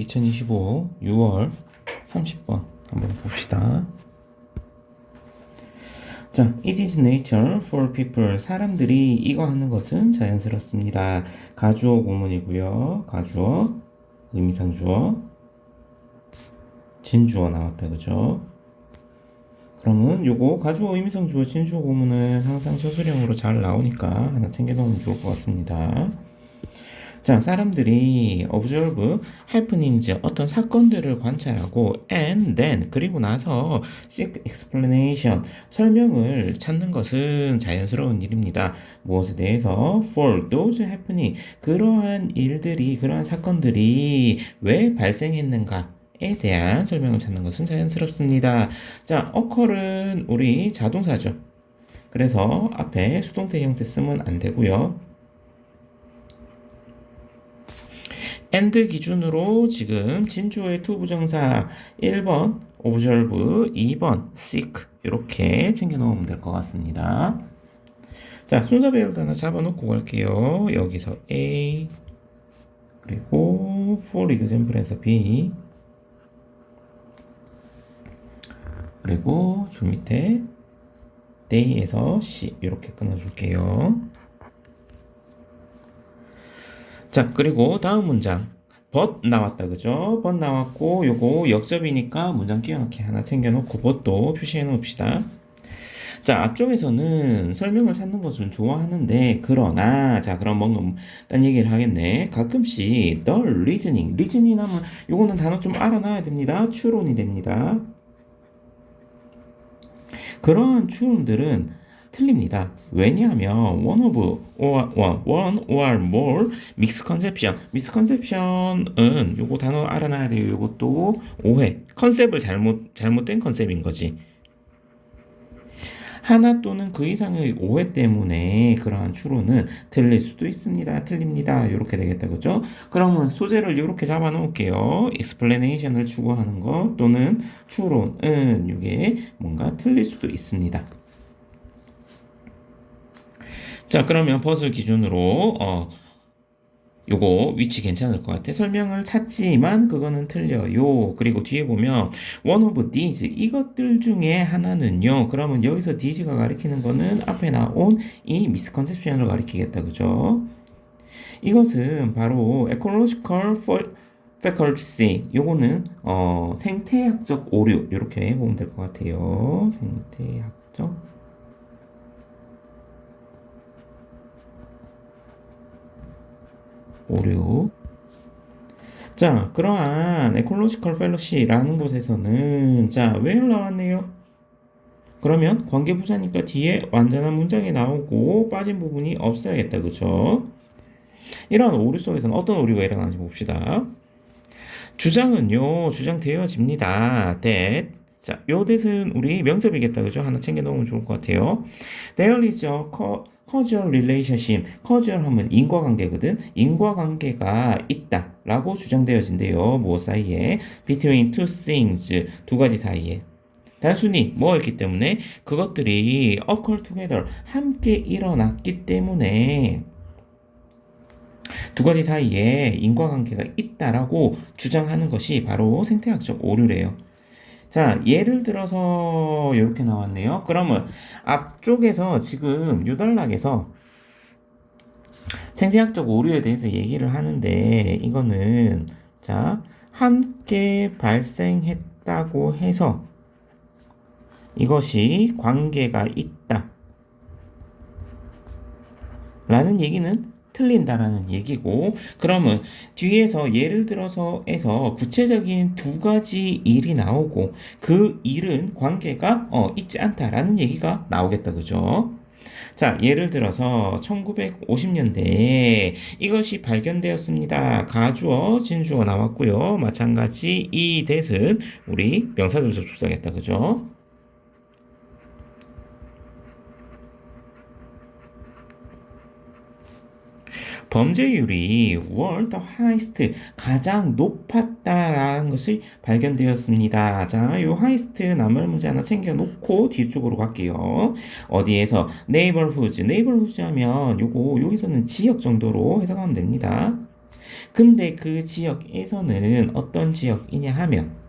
2025 6월 30번 한번 봅시다. 자, it is nature for people. 사람들이 이거 하는 것은 자연스럽습니다. 가주어 고문이고요. 가주어, 의미상주어, 진주어 나왔다, 그죠? 그러면 요거 가주어, 의미상주어, 진주어 고문은 항상 서술형으로 잘 나오니까 하나 챙겨놓으면 좋을 것 같습니다. 자, 사람들이 observe happenings 어떤 사건들을 관찰하고 and then 그리고 나서 seek explanation 설명을 찾는 것은 자연스러운 일입니다. 무엇에 대해서 for those happening 그러한 일들이 그러한 사건들이 왜 발생했는가 에 대한 설명을 찾는 것은 자연스럽습니다. 자, occur은 우리 자동사죠. 그래서 앞에 수동태 형태 쓰면 안 되고요. And 기준으로 지금 진주의 투 부정사 1번 observe, 2번 seek 이렇게 챙겨 놓으면 될 것 같습니다. 자, 순서 배열도 하나 잡아놓고 갈게요. 여기서 A 그리고 for example에서 B 그리고 줄 밑에 day에서 C 이렇게 끊어줄게요. 자, 그리고 다음 문장. but 나왔다, 그죠? but 나왔고, 요거 역접이니까 문장 끼워넣기 하나 챙겨놓고 but도 표시해 놓읍시다. 자, 앞쪽에서는 설명을 찾는 것은 좋아하는데, 그러나, 자, 그럼 뭔가, 딴 얘기를 하겠네. 가끔씩, the reasoning. reasoning 하면, 요거는 단어 좀 알아놔야 됩니다. 추론이 됩니다. 그러한 추론들은 틀립니다. 왜냐하면 one of or one, one or more misconception, misconception은 요거 단어 알아놔야 돼요. 요것도 오해, 컨셉을 잘못 잘못된 컨셉인 거지. 하나 또는 그 이상의 오해 때문에 그러한 추론은 틀릴 수도 있습니다. 틀립니다. 이렇게 되겠다. 그죠? 그러면 소재를 이렇게 잡아 놓을게요. explanation을 추구하는 것 또는 추론은 이게 뭔가 틀릴 수도 있습니다. 자, 그러면 벗을 기준으로 어 요거 위치 괜찮을 것 같아. 설명을 찾지만 그거는 틀려요. 그리고 뒤에 보면 one of these 이것들 중에 하나는요. 그러면 여기서 these가 가리키는 거는 앞에 나온 이 misconception을 가리키겠다. 그죠? 이것은 바로 ecological fallacy. 요거는 어 생태학적 오류 이렇게 보면 될 것 같아요. 생태학적 오류. 자, 그러한 에콜로지컬 펠로시라는 곳에서는 자, 왜 나왔네요? 그러면 관계 부사니까 뒤에 완전한 문장이 나오고 빠진 부분이 없어야겠다. 그쵸? 이러한 오류 속에서는 어떤 오류가 일어나는지 봅시다. 주장은요, 주장 되어집니다. that. 자, 요 that은 우리 명접이겠다. 그죠? 하나 챙겨 놓으면 좋을 것 같아요. There is a causal relationship. causal 하면 인과관계거든. 인과관계가 있다 라고 주장되어진대요. 무엇 사이에? between two things. 두 가지 사이에. 단순히 뭐였기 때문에 그것들이 occur together 함께 일어났기 때문에 두 가지 사이에 인과관계가 있다라고 주장하는 것이 바로 생태학적 오류래요. 자, 예를 들어서 이렇게 나왔네요. 그러면 앞쪽에서 지금 요 단락에서 생태학적 오류에 대해서 얘기를 하는데 이거는 자, 함께 발생했다고 해서 이것이 관계가 있다. 라는 얘기는 틀린다라는 얘기고 그러면 뒤에서 예를 들어서 해서 구체적인 두 가지 일이 나오고 그 일은 관계가 어, 있지 않다라는 얘기가 나오겠다 그죠? 자, 예를 들어서 1950년대에 이것이 발견되었습니다. 가주어, 진주어 나왔고요. 마찬가지 이 대은 우리 명사절 접속사겠다. 그죠? 범죄율이 world highest 가장 높았다라는 것이 발견되었습니다. 자, 요 highest 나물 문제 하나 챙겨 놓고 뒤쪽으로 갈게요. 어디에서 neighborhoods, neighborhoods 하면 요거 여기서는 지역 정도로 해석하면 됩니다. 근데 그 지역에서는 어떤 지역이냐 하면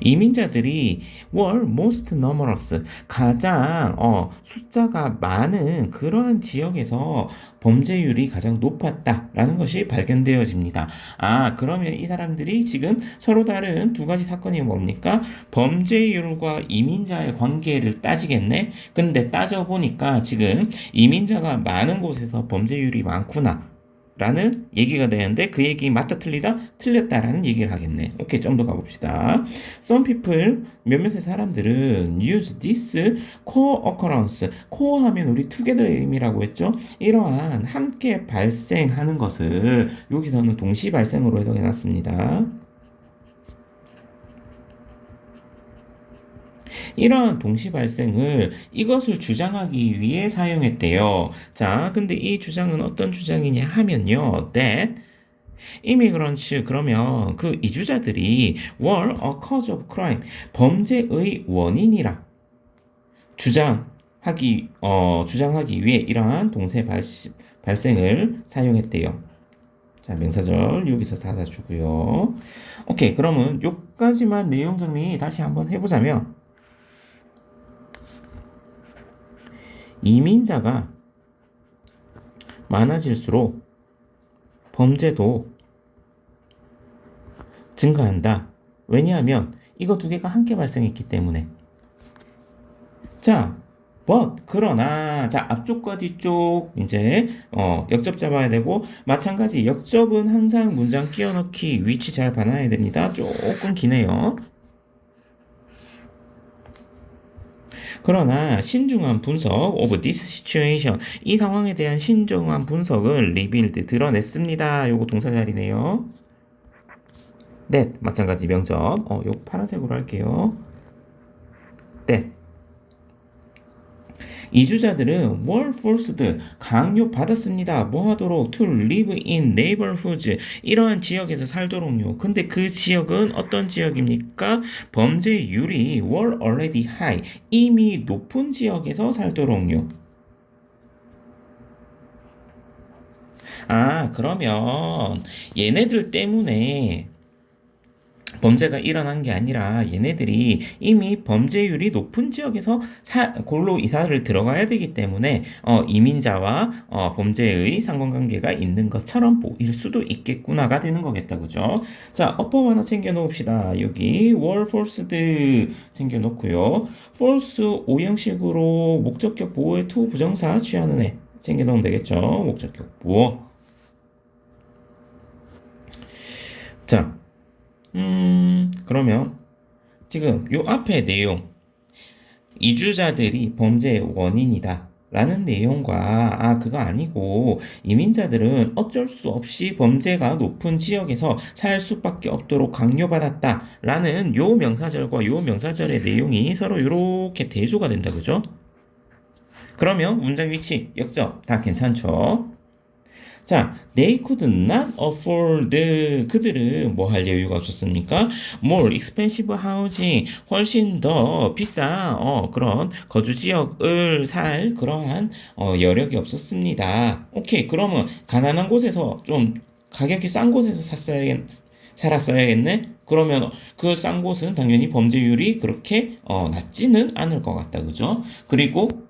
이민자들이 were most numerous 가장 어, 숫자가 많은 그러한 지역에서 범죄율이 가장 높았다라는 것이 발견되어집니다. 아 그러면 이 사람들이 지금 서로 다른 두 가지 사건이 뭡니까? 범죄율과 이민자의 관계를 따지겠네. 근데 따져보니까 지금 이민자가 많은 곳에서 범죄율이 많구나. 라는 얘기가 되는데 그 얘기 맞다 틀리다 틀렸다라는 얘기를 하겠네. 오케이 좀 더 가봅시다. Some people 몇몇의 사람들은 use this co-occurrence. co 하면 우리 together의 의미라고 했죠. 이러한 함께 발생하는 것을 여기서는 동시 발생으로 해석해 놨습니다. 이러한 동시 발생을 이것을 주장하기 위해 사용했대요. 자, 근데 이 주장은 어떤 주장이냐 하면요. that immigrants 그러면 그 이주자들이 were a cause of crime 범죄의 원인이라 주장하기 어 주장하기 위해 이러한 동세 발, 발생을 사용했대요. 자, 명사절 여기서 닫아주고요. 오케이, 그러면 요까지만 내용 정리 다시 한번 해보자면 이민자가 많아질수록 범죄도 증가한다. 왜냐하면 이거 두 개가 함께 발생했기 때문에. 자, but 그러나 자 앞쪽과 뒤쪽 이제 어, 역접 잡아야 되고 마찬가지 역접은 항상 문장 끼워넣기 위치 잘 봐놔야 됩니다. 조금 기네요. 그러나 신중한 분석 of this situation 이 상황에 대한 신중한 분석을 revealed 드러냈습니다. 요거 동사 자리네요. that 마찬가지 명접. 어, 요 파란색으로 할게요. that 이주자들은 were forced 강요 받았습니다. 뭐 하도록 to live in neighborhoods 이러한 지역에서 살도록요. 근데 그 지역은 어떤 지역입니까? 범죄율이 were already high 이미 높은 지역에서 살도록요. 아, 그러면 얘네들 때문에 범죄가 일어난 게 아니라 얘네들이 이미 범죄율이 높은 지역에서 사, 골로 이사를 들어가야 되기 때문에 어, 이민자와 어, 범죄의 상관관계가 있는 것처럼 보일 수도 있겠구나가 되는 거겠다. 그죠? 자 어법 하나 챙겨 놓읍시다. 여기 were forced 챙겨 놓고요. false 오형식으로 목적격 보호의 to 부정사 취하는 애 챙겨 놓으면 되겠죠? 목적격 보호. 자 음, 그러면 지금 요 앞에 내용 이주자들이 범죄의 원인이다. 라는 내용과 아 그거 아니고 이민자들은 어쩔 수 없이 범죄가 높은 지역에서 살 수밖에 없도록 강요받았다 라는 요 명사절과 요 명사절의 내용이 서로 이렇게 대조가 된다 그죠? 그러면 문장 위치 역적 다 괜찮죠? 자, they could not afford 그들은 뭐 할 여유가 없었습니까? more expensive housing 훨씬 더 비싼 어, 그런 거주 지역을 살 그러한 어, 여력이 없었습니다. 오케이, 그러면 가난한 곳에서 좀 가격이 싼 곳에서 샀어야 살았어야겠네. 그러면 그 싼 곳은 당연히 범죄율이 그렇게 어, 낮지는 않을 것 같다, 그죠? 그리고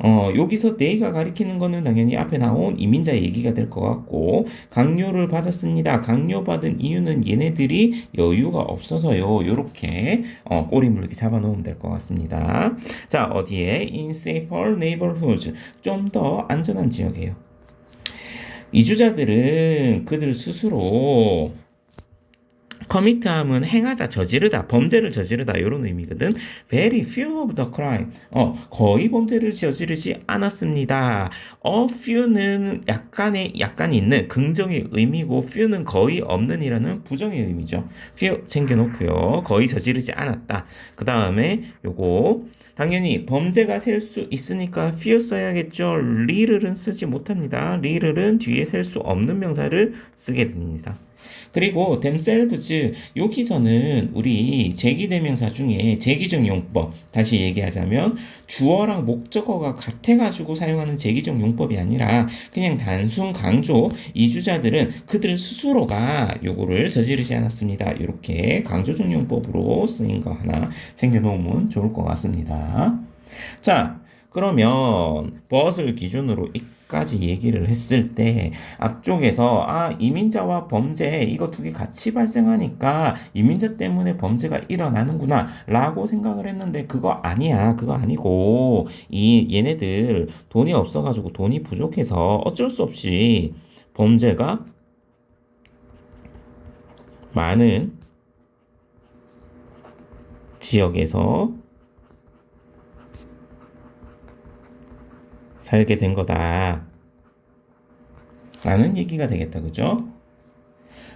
어, 여기서 네가 가리키는 거는 당연히 앞에 나온 이민자 얘기가 될 것 같고, 강요를 받았습니다. 강요받은 이유는 얘네들이 여유가 없어서요. 요렇게, 어, 꼬리 물기 잡아 놓으면 될 것 같습니다. 자, 어디에? In safer neighborhoods. 좀 더 안전한 지역이에요. 이주자들은 그들 스스로 커미트함은 행하다, 저지르다, 범죄를 저지르다 이런 의미거든. Very few of the crime. 어, 거의 범죄를 저지르지 않았습니다. 어, few는 약간의 약간 있는 긍정의 의미고 few는 거의 없는이라는 부정의 의미죠. few 챙겨놓고요. 거의 저지르지 않았다. 그 다음에 요거 당연히 범죄가 셀 수 있으니까 few 써야겠죠. 리를은 쓰지 못합니다. 리를은 뒤에 셀 수 없는 명사를 쓰게 됩니다. 그리고 themselves 여기서는 우리 제기 대명사 중에 제기적 용법 다시 얘기하자면 주어랑 목적어가 같아 가지고 사용하는 제기적 용법이 아니라 그냥 단순 강조 이주자들은 그들 스스로가 요거를 저지르지 않았습니다. 이렇게 강조적 용법으로 쓰인 거 하나 챙겨 놓으면 좋을 것 같습니다. 자, 그러면 벗을 기준으로 이까지 얘기를 했을 때 앞쪽에서 아 이민자와 범죄 이거 두 개 같이 발생하니까 이민자 때문에 범죄가 일어나는구나 라고 생각을 했는데 그거 아니야. 그거 아니고 이 얘네들 돈이 없어 가지고 돈이 부족해서 어쩔 수 없이 범죄가 많은 지역에서 살게 된 거다. 라는 얘기가 되겠다. 그죠?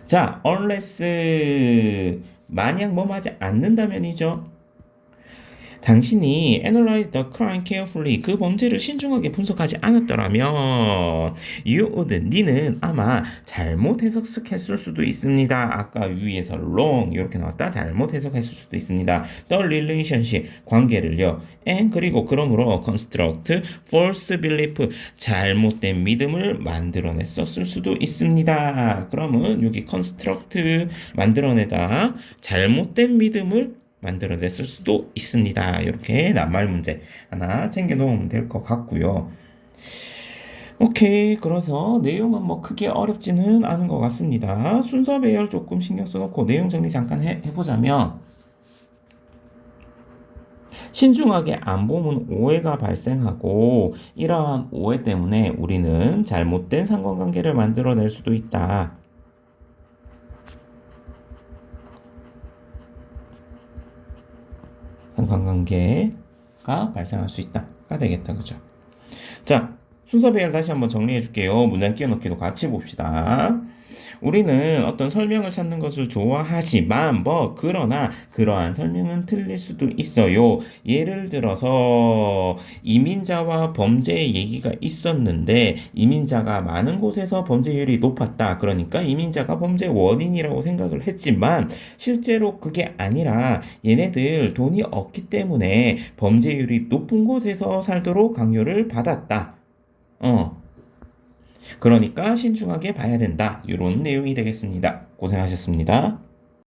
자, unless 만약 뭐 하지 않는다면이죠. 당신이 analyze the crime carefully 그 범죄를 신중하게 분석하지 않았더라면 you would 니는 아마 잘못 해석했을 수도 있습니다. 아까 위에서 wrong 이렇게 나왔다. 잘못 해석했을 수도 있습니다. the relationship 관계를요. and 그리고 그러므로 construct false belief 잘못된 믿음을 만들어냈었을 수도 있습니다. 그러면 여기 construct 만들어내다 잘못된 믿음을 만들어냈을 수도 있습니다. 이렇게 낱말 문제 하나 챙겨 놓으면 될 것 같고요. 오케이. 그래서 내용은 뭐 크게 어렵지는 않은 것 같습니다. 순서 배열 조금 신경 써놓고 내용 정리 잠깐 해, 해보자면 신중하게 안 보면 오해가 발생하고 이러한 오해 때문에 우리는 잘못된 상관관계를 만들어낼 수도 있다. 상관관계가 발생할 수 있다가 되겠다. 그죠? 자, 순서 배열 다시 한번 정리해 줄게요. 문장 끼워넣기도 같이 봅시다. 우리는 어떤 설명을 찾는 것을 좋아하지만 뭐 그러나 그러한 설명은 틀릴 수도 있어요. 예를 들어서 이민자와 범죄의 얘기가 있었는데 이민자가 많은 곳에서 범죄율이 높았다. 그러니까 이민자가 범죄 원인이라고 생각을 했지만 실제로 그게 아니라 얘네들 돈이 없기 때문에 범죄율이 높은 곳에서 살도록 강요를 받았다. 어. 그러니까 신중하게 봐야 된다. 이런 내용이 되겠습니다. 고생하셨습니다.